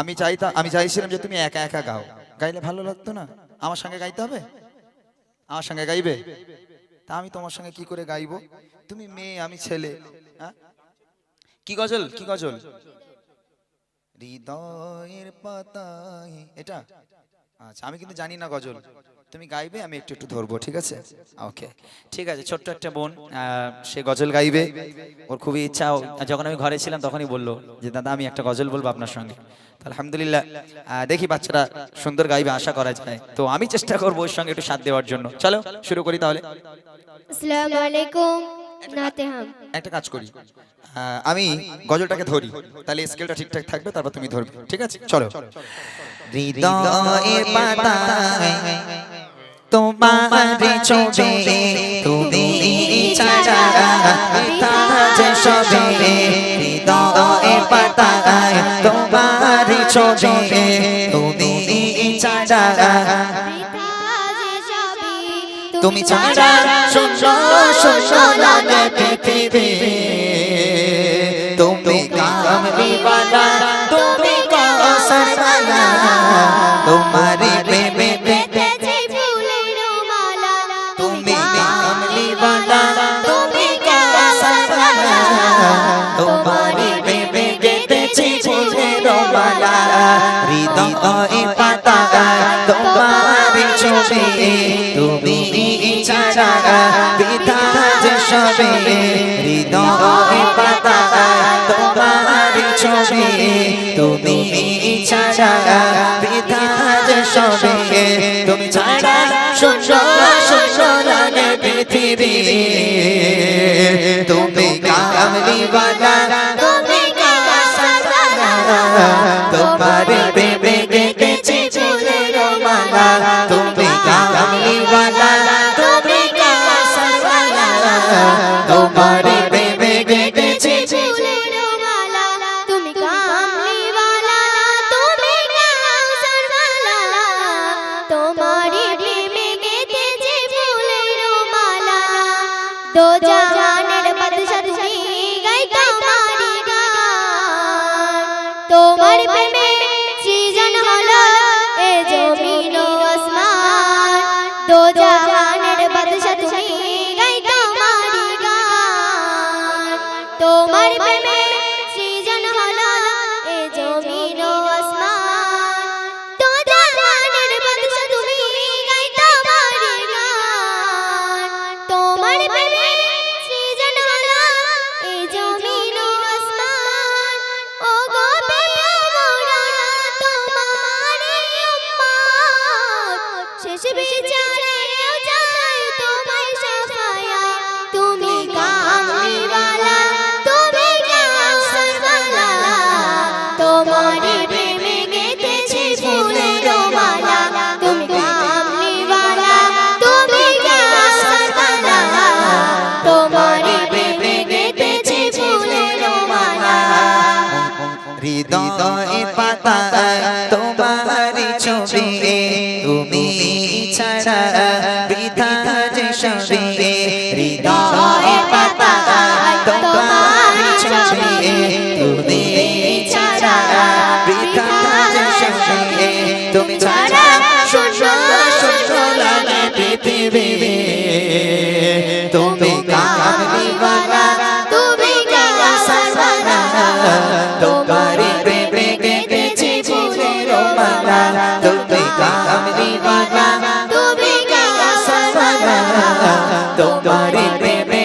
আমি চাইতাম আমি চাইছিলাম যে তুমি একা একা গাও। গাইলে ভালো লাগতো না? আমার সঙ্গে গাইতে হবে? আমার সঙ্গে গাইবে? তা আমি তোমার সঙ্গে কি করে গাইবো? তুমি মেয়ে, আমি ছেলে হ্যাঁ? কি গজল? কি গজল? হৃদয়ের পাতায়, এটা? আচ্ছা আমি কিন্তু জানি না গজল। তুমি গাইবে আমি একটু একটু ধরবো ঠিক আছে? ওকে ঠিক আছে ছোট্ট একটা বোন সে গজল গাইবে। ওর খুবই ইচ্ছা ও- যখন আমি ঘরে ছিলাম তখনই বলল যে দাদা আমি একটা গজল বলব আপনার সঙ্গে। তো আলহামদুলিল্লাহ দেখি বাচ্চারা সুন্দর গাইবে আশা করা যায়। তো আমি চেষ্টা করব ওর সঙ্গে একটু সাথ দেওয়ার জন্য। চলো শুরু করি তাহলে। আসসালামু আলাইকুম একটা কাজ করি। আমি গজলটাকে ধরি তাহলে স্কেলটা ঠিকঠাক থাকবে তারপর তুমি ধরবে ঠিক আছে? চলো। পাতায় তোমার ছবি তুমি ছাড়া তাজ তোমার ছবি তুমি তুমি শূন্য শূন্য লাগে পৃথিবী। সবে হৃদয় পাতা তোমার ছবি, তুমি ছাড়া বিধাজ সবে তুমি ছাড়া শূন্য শূন্য লাগে পৃথিবী। তুমি কামলি বানা, তুমি কাসারা তোমার প্রেমে দো জাহানের বাদশা তুমি তোমারি প্রেমে তোমারি প্রেমে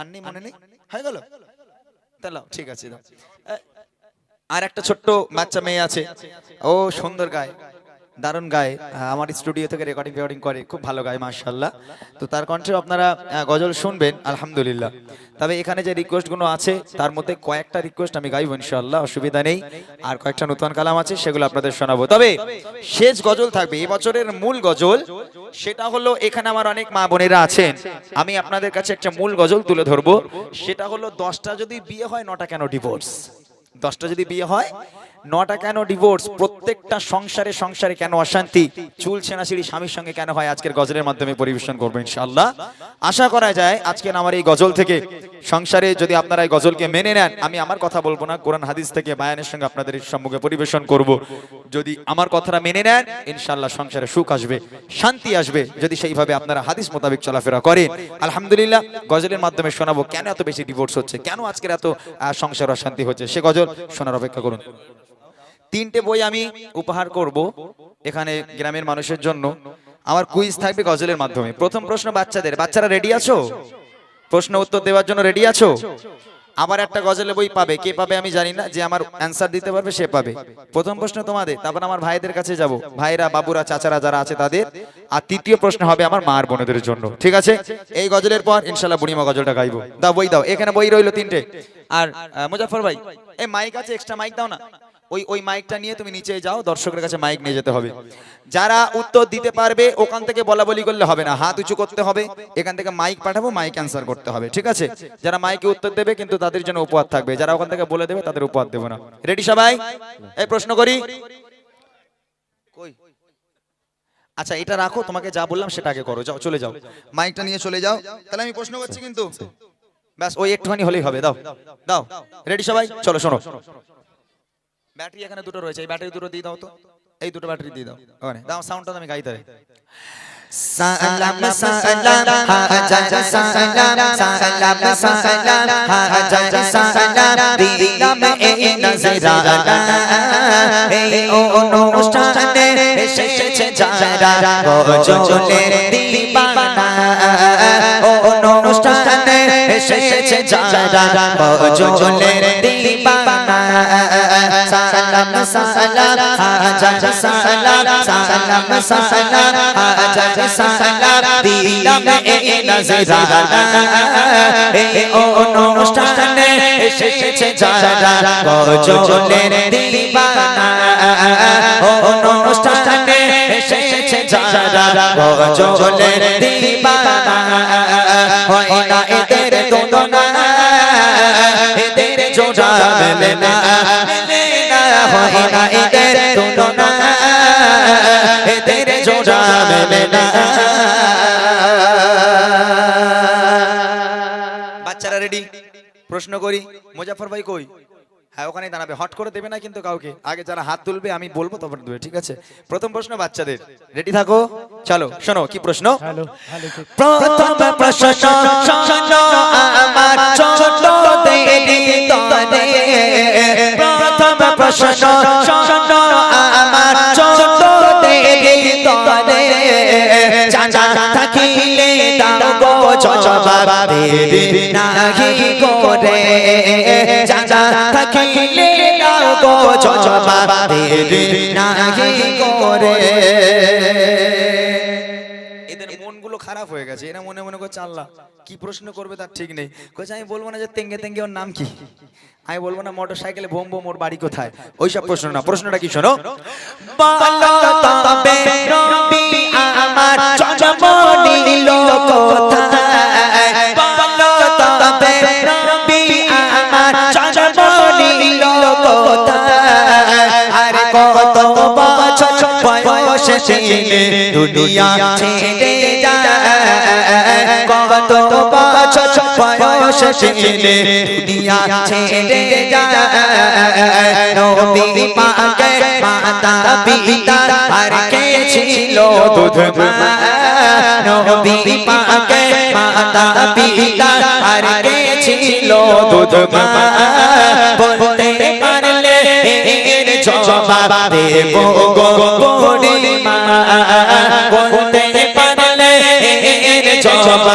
আন্নি মনে নেই হয়ে গেল? তাহলে ঠিক আছে আর একটা ছোট্ট বাচ্চা মেয়ে আছে। ও সুন্দর গায়। দারুণ গায়। আমার স্টুডিও থেকে রেকর্ডিং রেকর্ডিং করে। খুব ভালো গায় মার্শাল্লাহ তো তার কণ্ঠে আপনারা গজল শুনবেন, আলহামদুলিল্লাহ। তবে এখানে যে রিকোয়েস্টগুলো আছে, তার মধ্যে কয়েকটা রিকোয়েস্ট আমি গাইব ইনশাল্লাহ অসুবিধা নেই। আর কয়েকটা নতুন কালাম আছে, সেগুলো আপনাদের শোনাবো। তবে শেষ গজল থাকবে, এই বছরের মূল গজল, সেটা হলো, এখানে আমার অনেক মা বোনেরা আছেন। আমি আপনাদের কাছে একটা মূল গজল তুলে ধরবো। সেটা হলো, দশটা যদি বিয়ে হয়, নটা কেন ডিভোর্স দশটা যদি বিয়ে হয় নটা কেন ডিভোর্স প্রত্যেকটা সংসারে সংসারে কেন অশান্তি? চুল ছেঁড়াছিড়ি স্বামীর সঙ্গে কেন হয়? আজকের গজলের মাধ্যমে পরিবেশন করব ইনশাআল্লাহ। আশা করা যায় আজকের আমার এই গজল থেকে সংসারে যদি আপনারা এই গজলকে মেনে নেন, আমি আমার কথা বলব না, কোরআন হাদিস থেকে বায়ানের সঙ্গে আপনাদের সম্মুখে পরিবেশন করব। যদি আমার কথাটা মেনে নেন ইনশাল্লাহ সংসারে সুখ আসবে, শান্তি আসবে, যদি সেইভাবে আপনারা হাদিস মোতাবেক চলাফেরা করেন। আলহামদুলিল্লাহ, গজলের মাধ্যমে শোনাবো কেন এত বেশি ডিভোর্স হচ্ছে, কেন আজকের এত সংসার অশান্তি হচ্ছে? সে গজল শোনার অপেক্ষা করুন। তিনটে বই আমি উপহার করব এখানে গ্রামের মানুষের জন্য। আমার কুইজ থাকবে গজলের মাধ্যমে। প্রথম প্রশ্ন বাচ্চাদের। বাচ্চারা রেডি আছো? প্রশ্ন উত্তর দেওয়ার জন্য রেডি আছো? আবার একটা গজলের বই পাবে। কে পাবে আমি জানি না। যে আমার অ্যান্সার দিতে পারবে, সে পাবে। প্রথম প্রশ্ন তোমাদের। তারপর আমার ভাইদের কাছে যাব। ভাইরা, বাবুরা, চাচারা যারা আছে তাদের। আর তৃতীয় প্রশ্ন হবে আমার মার বোনদের জন্য। ঠিক আছে? এই গজলের পর ইনশাল্লাহ বুড়িমা গজলটা গাইবো। দাও, বই দাও। এখানে বই রইল তিনটে। আর মুজাফর ভাই, এই মাইক আছে এক্সট্রা মাইক দাও না। ওই ওই মাইকটা নিয়ে তুমি নিচে যাও, দর্শকের কাছে মাইক নিয়ে যেতে হবে। যারা উত্তর দিতে পারবে, ওখান থেকে বলা বলি করলে হবে না। হাত উঁচু করতে হবে, এখান থেকে মাইক পাঠাবো, মাইক অ্যান্সার করতে হবে, ঠিক আছে? যারা মাইকে উত্তর দেবে, কিন্তু তাদের জন্য উপহার থাকবে। যারা ওখান থেকে বলে দেবে, তাদের উপহার দেবো না। রেডি সবাই? এই প্রশ্ন করি। আচ্ছা এটা রাখো, তোমাকে যা বললাম সেটা আগে করো। যাও, চলে যাও। মাইকটা নিয়ে চলে যাও। তাহলে আমি প্রশ্ন করছি কিন্তু। ব্যাস, ওই একটুখানি হলেই হবে। দাও দাও। রেডি সবাই? চলো, শোনো। ব্যাটারি এখানে দুটো রয়েছে এই ব্যাটারি দুটো দিয়ে দাও তো এই দুটো ব্যাটারি দিয়ে দাও ওখানে দাও সাউন্ডটা আমি গাইতে সালাম সালাম হাজার সালাম সালাম সালাম হাজার সালাম দিলাম এই নজরানা এই অনুষ্ঠানে এসেছে যারা বজলের দিবানা ও অনুষ্ঠানে এসেছে যারা বজলের দিবানা সালাম সালাম হাজার সালাম সালাম সালাম হাজার সালাম দিলাম এই নজরানা। এই অনুষ্ঠানে এসেছে যারা বজলের দিবানা। ও অনুষ্ঠানে এসেছে যারা বজলের দিবানা। হয় না এদের মেলে না মেলে না হয় না এদের তুলনা। এদের জোড়া মেলে না। বাচ্চারা রেডি প্রশ্ন করি মুজাফর ভাই কই? হ্যাঁ ওখানে দাঁড়াবে। হট করে দেবে না কিন্তু কাউকে। আগে যারা হাত তুলবে আমি বলব তারপর দেবে ঠিক আছে? প্রথম প্রশ্ন বাচ্চাদের। রেডি থাকো? চলো শোনো কি প্রশ্ন? প্রথম প্রশ্ন আমার মনগুলো খারাপ হয়ে গেছে, এরা মনে মনে করছে, আল্লাহ, কি প্রশ্ন করবে তার ঠিক নেই। আমি বলব না যে তেঙ্গে তেঙ্গে ওর নাম কি? আমি বলব না মোটর সাইকেলে বোম বোম ওর বাড়ি কোথায়? ওইসব প্রশ্ন না প্রশ্নটা কি শোনো? আমার কত বছর বয়সে দুনিয়া ছেড়ে ছিলে দুনিয়া ছেড়ে যায় নবী পাকে মাতা পিতা আর কে ছিল দুধ নবী পাকে মাতা পিতা আর কে ছিল দুধ বলতে পারলে জবাব দেব গো বড়ি মা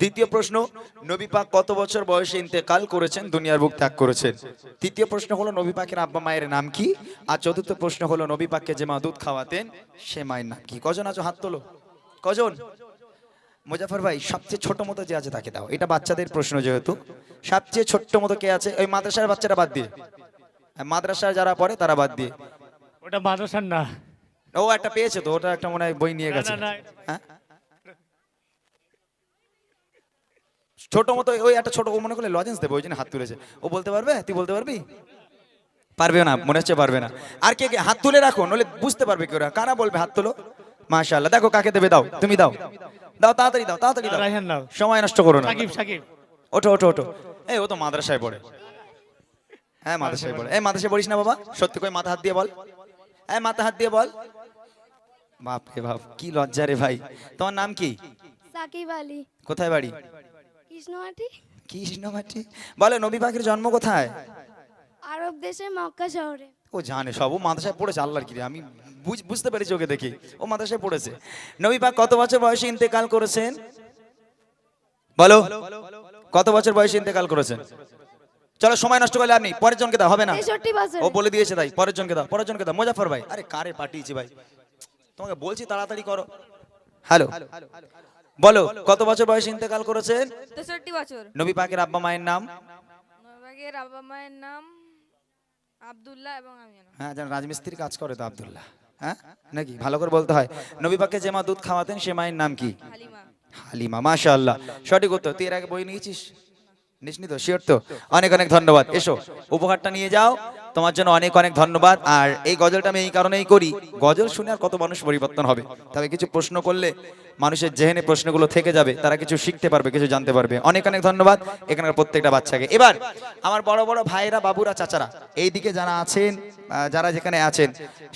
দ্বিতীয় প্রশ্ন নবী পাক কত বছর বয়সে ইন্তেকাল করেছেন? দুনিয়ার বুক ত্যাগ করেছেন। তৃতীয় প্রশ্ন হলো নবী পাকের আব্বা মায়ের নাম কি? আর চতুর্থ প্রশ্ন হলো নবী পাককে যে মা দুধ খাওয়াতেন সে মায়ের নাম কি? কজন আছো? হাত তোলো। কজন? মুজাফর ভাই সবচেয়ে ছোট মতো যে আছে তাকে দাও। এটা বাচ্চাদের প্রশ্ন যেহেতু। সবচেয়ে ছোট্ট মতো কে আছে? ওই মাদ্রাসার বাচ্চারা বাদ দিয়ে। মাদ্রাসার যারা পড়ে তারা বাদ দিয়ে। ওটা মাদ্রাসার না। ও একটা পেয়েছে তো ওটা একটা মনে হয় বই নিয়ে গেছে। হ্যাঁ? ছোট মতো ওই একটা ছোট ও মনে করলে লজেন্স দেবে ওই জন্য হাত তুলেছে। ও বলতে পারবে? তুই বলতে পারবি? পারবে না মনে হচ্ছে পারবে না। আর কে কে? হাত তুলে রাখো নলে বুঝতে পারবে কি ওরা। কারা বলবে হাত তুলো? মাশাআল্লাহ। দেখো কাকে দেবে দাও। তুমি দাও। দাও তাড়াতাড়ি দাও তাড়াতাড়ি দাও। রায়হান নাও সময় নষ্ট করো না। সাকিব সাকিব। ওঠো ওঠো ওঠো। এই ও তো মাদ্রাসায় পড়ে। হ্যাঁ মাদ্রাসায় পড়ে। এই মাদ্রাসায় পড়িস না বাবা? সত্যি করে মাথা হাত দিয়ে বল। এই মাথা হাত দিয়ে বল। বাপ রে বাপ কি লজ্জা রে ভাই। তোমার নাম কি? সাকিব আলী। কোথায় বাড়ি? কৃষ্ণমাটি? কৃষ্ণমাটি? বলে নবী পাখির জন্ম কোথায়? আরব দেশের মক্কা শহরে। ও জানে সব ও মাদ্রাসায় পড়েছে আল্লাহর কি আমি বুঝ- বুঝতে পেরেছি ওকে দেখি। ও মাদ্রাসায় পড়েছে। নবী পাক কত বছর বয়সে ইন্তেকাল করেছেন? বলো। কত বছর বয়সে ইন্তেকাল করেছেন? চলো সময় নষ্ট করলে আপনি পরের জনকে দাও হবে না? ও বলে দিয়েছে তাই পরের জনকে দাও পরের জনকে দাও। মুজাফর ভাই আরে কারে পাঠিয়েছি ভাই? তোমাকে বলছি তাড়াতাড়ি করো। হ্যালো। বলো কত বছর বয়সে ইন্তেকাল করেছেন? তেষট্টি বছর। নবী পাকের আব্বা মায়ের নাম? আব্বা মায়ের নাম আব্দুল্লাহ এবং আমিনা হ্যাঁ যেন কাজ করে তো আব্দুল্লাহ। হ্যাঁ নাকি? ভালো করে বলতে হয়। নবী পাককে যে মা দুধ খাওয়াতেন সে মায়ের নাম কি? হালিমা। হালিমা মাশাআল্লাহ। সঠিক উত্তর। তুই এর আগে বই নিয়েছিস? নিসনি তো? শিওর তো? অনেক অনেক ধন্যবাদ। এসো উপহারটা নিয়ে যাও। তোমার জন্য অনেক অনেক ধন্যবাদ। আর এই গজলটা আমি এই কারণেই করি গজল শুনে আর কত মানুষ পরিবর্তন হবে? তবে কিছু প্রশ্ন করলে মানুষের জেহেনে প্রশ্নগুলো থেকে যাবে তারা কিছু শিখতে পারবে কিছু জানতে পারবে। অনেক অনেক ধন্যবাদ এখানকার প্রত্যেকটা বাচ্চাকে। এবার আমার বড় বড় ভাইরা বাবুরা চাচারা এই দিকে যারা আছেন যারা যেখানে আছেন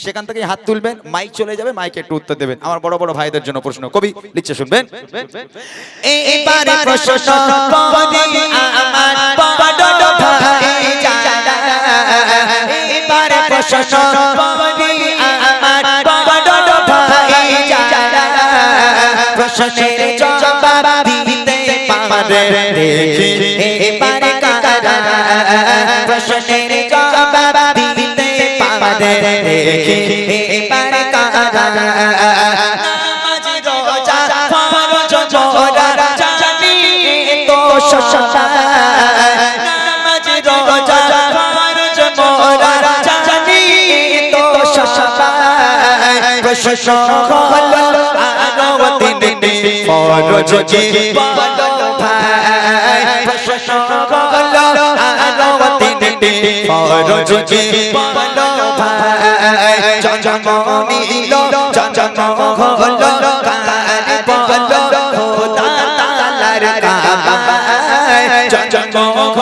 সেখান থেকে হাত তুলবেন মাইক চলে যাবে মাইকে একটু উত্তর দেবেন। আমার বড় বড় ভাইদের জন্য প্রশ্ন কবি লিখছে শুনবেন? এবারে প্রশ্ন আমার বড় ভাই যারা এবারে প্রশ্ন করি আমার বড় ভাই যারা প্রশ্নের জবাব দিতে পারে দেখি এবারে কারা প্রশ্নের জবাব দিতে পারে দেখি এবারে কারা নামাজ, রোজা সবাই প্রশ্ন হলো আরও তিন ফরজ কি বলো ভাই প্রশ্ন হলো আরও তিন ফরজ কি বলো ভাই জন্ম নিল জন্ম হলো কার বলো খোদা তালার কাবায় জন্ম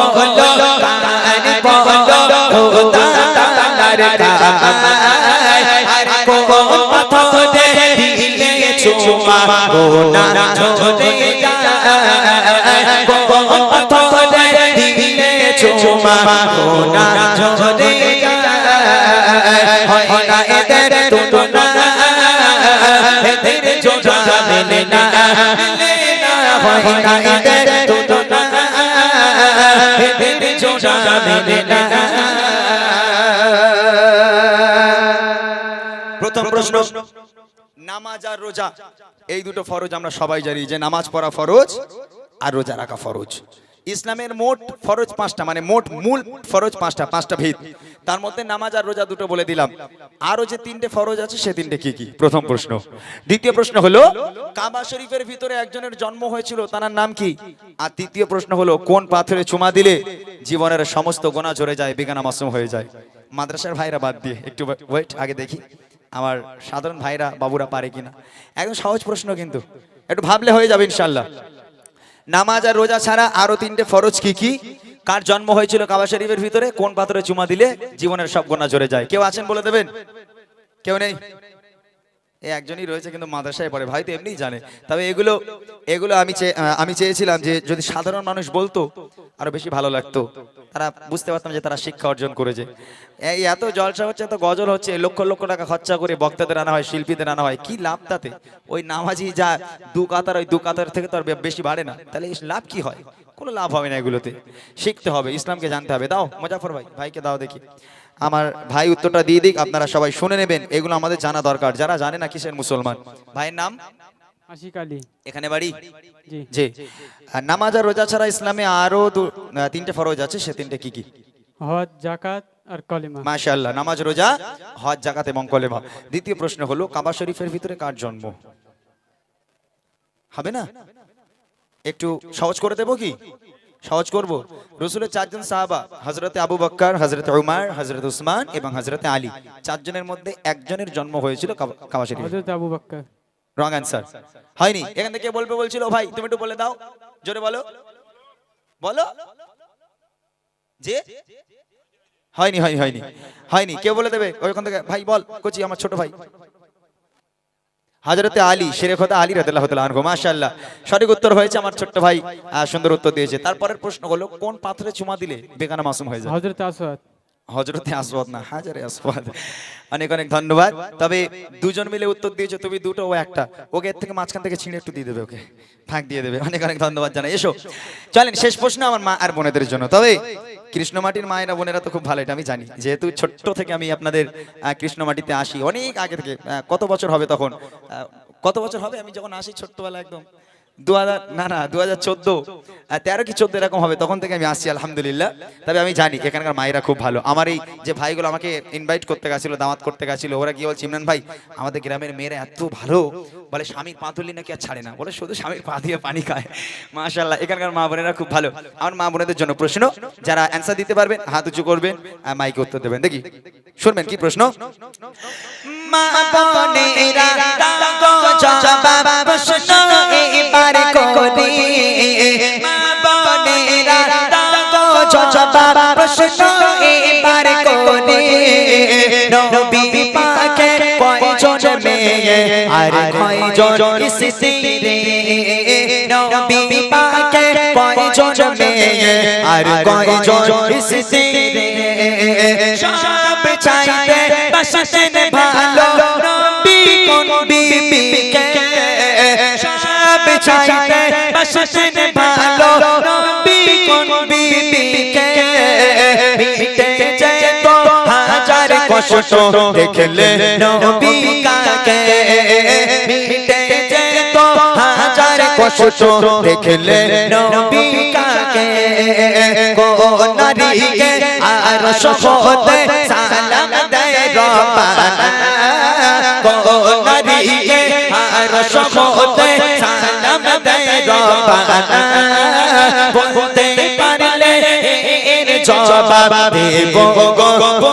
হলো কার বলো খোদা তালার কাবায় আর কোন পাথরে দিলে চুমা গোনা ঝরে যায় পাথরে দিলে চুমা গোনা ঝরে যায় হয় না এদের তুলনা এদের জোজা মেলে না হয় না এদের তুলনা এদের জোজা মেলে না। প্রথম প্রশ্ন নামাজ আর রোজা। এই দুটো ফরজ আমরা সবাই জানি, যে নামাজ পড়া ফরজ আর রোজা রাখা ফরজ। ইসলামের মোট ফরজ পাঁচটা মানে মোট মূল ফরজ পাঁচটা পাঁচটা ভিত। তার মধ্যে নামাজ আর রোজা দুটো বলে দিলাম। আরও যে তিনটে ফরজ আছে, সে তিনটে কি কি? প্রথম প্রশ্ন। দ্বিতীয় প্রশ্ন হলো, কাবা শরীফের ভিতরে একজনের জন্ম হয়েছিল, তার নাম কি? আর তৃতীয় প্রশ্ন হলো, কোন পাথরে চুমা দিলে জীবনের সমস্ত গোনা ঝরে যায়, বেগানা মাসুম হয়ে যায়? মাদ্রাসার ভাইরা বাদ দিয়ে, একটু ওয়েট আগে দেখি। আমার সাধারণ ভাইরা, বাবুরা পারে কিনা। একদম সহজ প্রশ্ন কিন্তু। একটু ভাবলে হয়ে যাবে ইনশাল্লাহ নামাজ আর রোজা ছাড়া আরও তিনটে ফরজ কি কি? কার জন্ম হয়েছিল কাবা শরীফের ভিতরে? কোন পাথরে চুমা দিলে জীবনের সব গোনা ঝরে যায়। কেউ আছেন বলে দেবেন? কেউ নেই? একজনই রয়েছে কিন্তু মাদ্রাসায় পড়ে, ভাই তো এমনিই জানে। তবে এগুলো এগুলো আমি আমি চেয়েছিলাম যে যদি সাধারণ মানুষ বলতো, আরও বেশি ভালো লাগতো। তারা বুঝতে পারতাম যে তারা শিক্ষা অর্জন করেছে। এই এত জলসা হচ্ছে, এত গজল হচ্ছে, লক্ষ লক্ষ টাকা খরচা করে বক্তাদের আনা হয়, শিল্পীদের আনা হয়, কি লাভ তাতে? ওই নামাজি যা দু কাতার, ওই দু কাতার থেকে তো আর বেশি বাড়ে না। তাহলে লাভ কি হয়? কোনো লাভ হবে না এগুলোতে। শিখতে হবে, ইসলামকে জানতে হবে। দাও মুজাফর ভাই, ভাইকে দাও দেখি। আমার ভাই উত্তরটা দিয়ে দিক আপনারা সবাই শুনে নেবেন এগুলো আমাদের জানা দরকার। যারা জানে না কিসের মুসলমান? ভাইয়ের নাম? এখানে বাড়ি? জি। নামাজ আর রোজা ছাড়া ইসলামে আরও তিনটে ফরজ আছে সে তিনটে কি কি? হজ জাকাত আর কলিমা। মাশাআল্লাহ নামাজ রোজা হজ জাকাত এবং কলেমা। দ্বিতীয় প্রশ্ন হলো কাবা শরীফের ভিতরে কার জন্ম? হবে না? একটু সহজ করে দেবো কি? সহজ করব? রসুলের চারজন সাহাবা হজরতে আবু বক্কর হজরত উমার হজরত উসমান এবং হজরতে আলী। চারজনের মধ্যে একজনের জন্ম হয়েছিল Kaaba- Abu Bakr. Wrong answer হয়নি? এখান থেকে বলবে বলছিল ভাই তুমি একটু বলে দাও। জোরে বলো। বলো। যে? হয়নি হয়নি হয়নি। হয়নি। কেউ বলে দেবে। ওইখান থেকে ভাই বল। কোচি আমার ছোট ভাই। হাজরতে আলী শেরে আলী রাদিয়াল্লাহু তাআলা সঠিক উত্তর হয়েছে আমার ছোট্ট ভাই সুন্দর উত্তর দিয়েছে। তারপরের প্রশ্ন হলো কোন পাথরে চুমা দিলে বেগানা মাসুম হয়ে যায়? হজরতে আসবাদ না হাজারে আসবাদ অনেক অনেক ধন্যবাদ। তবে দুজন মিলে উত্তর দিয়েছ তুমি দুটো ও একটা। ওকে এর থেকে মাঝখান থেকে ছিঁড়ে একটু দিয়ে দেবে ওকে। ফাঁক দিয়ে দেবে। অনেক অনেক ধন্যবাদ জানাই। এসো। চলেন শেষ প্রশ্ন আমার মা আর বোনেদের জন্য। তবে কৃষ্ণমাটির মায়েরা, বোনেরা তো খুব ভালো, এটা আমি জানি। যেহেতু ছোট্ট থেকে আমি আপনাদের কৃষ্ণমাটিতে আসি, অনেক আগে থেকে কত বছর হবে তখন? কত বছর হবে? আমি যখন আসি ছোট্টবেলা একদম, দু হাজার, না না, দু হাজার চোদ্দ তেরো কি চোদ্দ এরকম হবে, তখন থেকে আমি আসছি আলহামদুলিল্লাহ। তবে আমি জানি, এখানকার মায়েরা খুব ভালো। আমার এই যে ভাইগুলো আমাকে ইনভাইট করতে গেছিল, দাওয়াত করতে গেছিল, ওরা কি বলছে, ইমরান ভাই, আমাদের গ্রামের মেয়েরা এত ভালো বলে, স্বামীর পা তুললি নাকি আর ছাড়ে না? বলে, শুধু স্বামীর পা দিয়ে পানি খায়। মাশাল্লাহ এখানকার মা বোনেরা খুব ভালো। আমার মা বোনেদের জন্য প্রশ্ন, যারা অ্যান্সার দিতে পারবেন, হাত উঁচু করবেন মাইকে উত্তর দেবেন। দেখি, শুনবেন কি প্রশ্ন? মা বোনেরা প্রশ্ন আর কয়জন স্ত্রী নবী পাকের কয়জন মেয়ে আর কয়জন হাজার দেখলে নবী কাকে মিটে যেত? হাজার কষ্ট দেখলে নবী কাকে? কোন নারীকে আর সহতে সালাম দেয় রব্বানা? কোন নারীকে আর সহতে সালাম দেয় রব্বানা? বলতে পারলে এর জবাব দেব গো।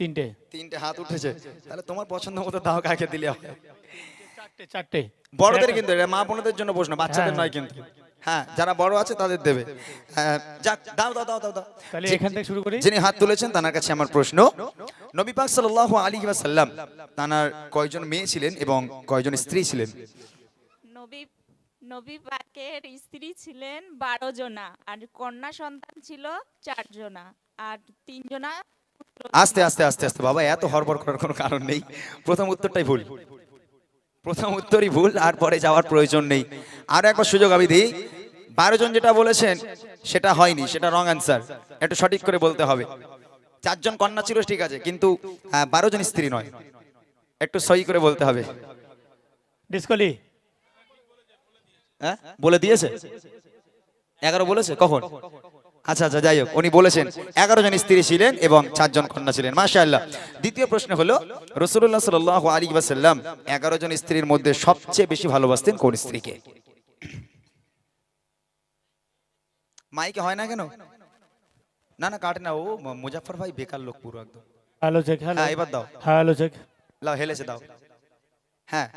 তিনটে। তিনটে হাত উঠেছে। তাহলে তোমার পছন্দ মতো দাও কাকে দিলে চারটে চারটে। বড়দের কিন্তু এটা মা বোনদের জন্য প্রশ্ন বাচ্চাদের নয় কিন্তু। হ্যাঁ যারা বড় আছে তাদের দেবে। যাক দাও দাও দাও দাও দাও। তাহলে এখান থেকে শুরু করি। যিনি হাত তুলেছেন তার কাছে আমার প্রশ্ন। নবী পাক সাল্লাল্লাহু আলাইহি ওয়াসাল্লাম তার কয়জন মেয়ে ছিলেন এবং কয়জন স্ত্রী ছিলেন? নবী নবী পাকের স্ত্রী ছিলেন বারো জনা আর কন্যা সন্তান ছিল চার জনা আর তিনজনা আস্তে আস্তে আস্তে আস্তে বাবা এত হড়বড় করার কোনো কারণ নেই। প্রথম উত্তরটাই ভুল। প্রথম উত্তরই ভুল আর পরে যাওয়ার প্রয়োজন নেই। আর একবার সুযোগ আমি দিই। বারো জন যেটা বলেছেন সেটা হয়নি সেটা রং অ্যান্সার একটু সঠিক করে বলতে হবে। চারজন কন্যা ছিল ঠিক আছে কিন্তু আহ, বারো জন স্ত্রী নয়। একটু সই করে বলতে হবে। ডিসকলি হ্যাঁ? বলে দিয়েছে? এগারো বলেছে? কখন? আচ্ছা আচ্ছা যাই হোক উনি বলেছেন এগারো জন স্ত্রী ছিলেন এবং চারজন কন্যা ছিলেন মাশাআল্লাহ। দ্বিতীয় প্রশ্ন হলো রসুল্লাহ সাল আলী ওয়াসাল্লাম এগারো জন স্ত্রীর মধ্যে সবচেয়ে বেশি ভালোবাসতেন কোন স্ত্রীকে? মাইকে হয় না কেন? না না কাটে না ও মুজাফর ভাই বেকার লোক পুরো একদম। হ্যালো চেক হ্যাঁ এবার দাও। হ্যালো চেক লাও হেলেছে দাও। হ্যাঁ।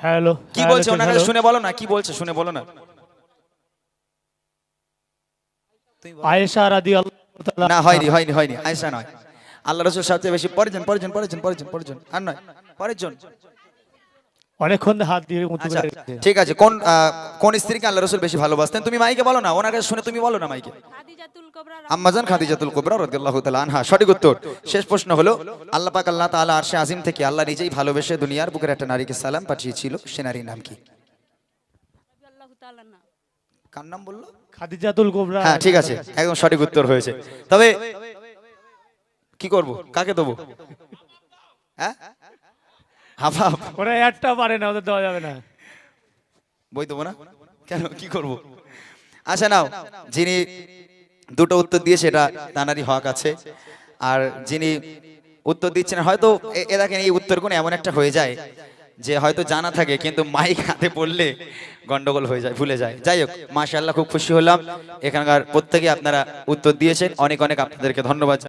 হ্যালো। কি বলছে ওনার কাছে শুনে বলো না কি বলছে? শুনে বলো না। আয়েশা রাদি আল্লাহ না হয়নি হয়নি হয়নি আয়সা নয়। আল্লাহ রসুল সবচেয়ে বেশি পরের জন পরের জন পরের জন পরের জন পরের জন আর নয় পরের অনেকক্ষণ হাত দিয়ে মুতু করে রেখেছে। ঠিক আছে কোন কোন স্ত্রীকে আল্লাহ রসুল বেশি ভালোবাসতেন? তুমি মাইকে বলো না ওনার কাছে শুনে তুমি বলো না মাইকে। কোবরা আম্মাজান খাদিজাতুল কুবরা রাদিয়াল্লাহু তাআলা আনহা সঠিক উত্তর। শেষ প্রশ্ন হলো আল্লাহ পাক আল্লাহ তাআলা আরশে আজিম থেকে আল্লাহ নিজেই ভালোবেসে দুনিয়ার বুকের একটা নারীকে সালাম পাঠিয়েছিল সে নারীর নাম কি? কার নাম বলল? Khadijatul Kubra. হ্যাঁ ঠিক আছে। একদম সঠিক উত্তর হয়েছে। তবে কি করব? কাকে দেবো? হ্যাঁ? ওরা একটা পারে না ওদের দেওয়া যাবে না। বই দেবো না? কেন? কি করব? আচ্ছা নাও। যিনি দুটো উত্তর দিয়েছে এটা তানারই হক আছে। আর যিনি উত্তর দিচ্ছেন হয়তো এ- এ দেখেন এই উত্তরগুলো এমন একটা হয়ে যায় যে হয়তো জানা থাকে, কিন্তু মাইক হাতে পড়লে গন্ডগোল হয়ে যায়, ভুলে যায়। যাই হোক, মাশাআল্লাহ, খুব খুশি হলাম। এখানকার প্রত্যেকে আপনারা উত্তর দিয়েছেন। অনেক অনেক আপনাদেরকে ধন্যবাদ।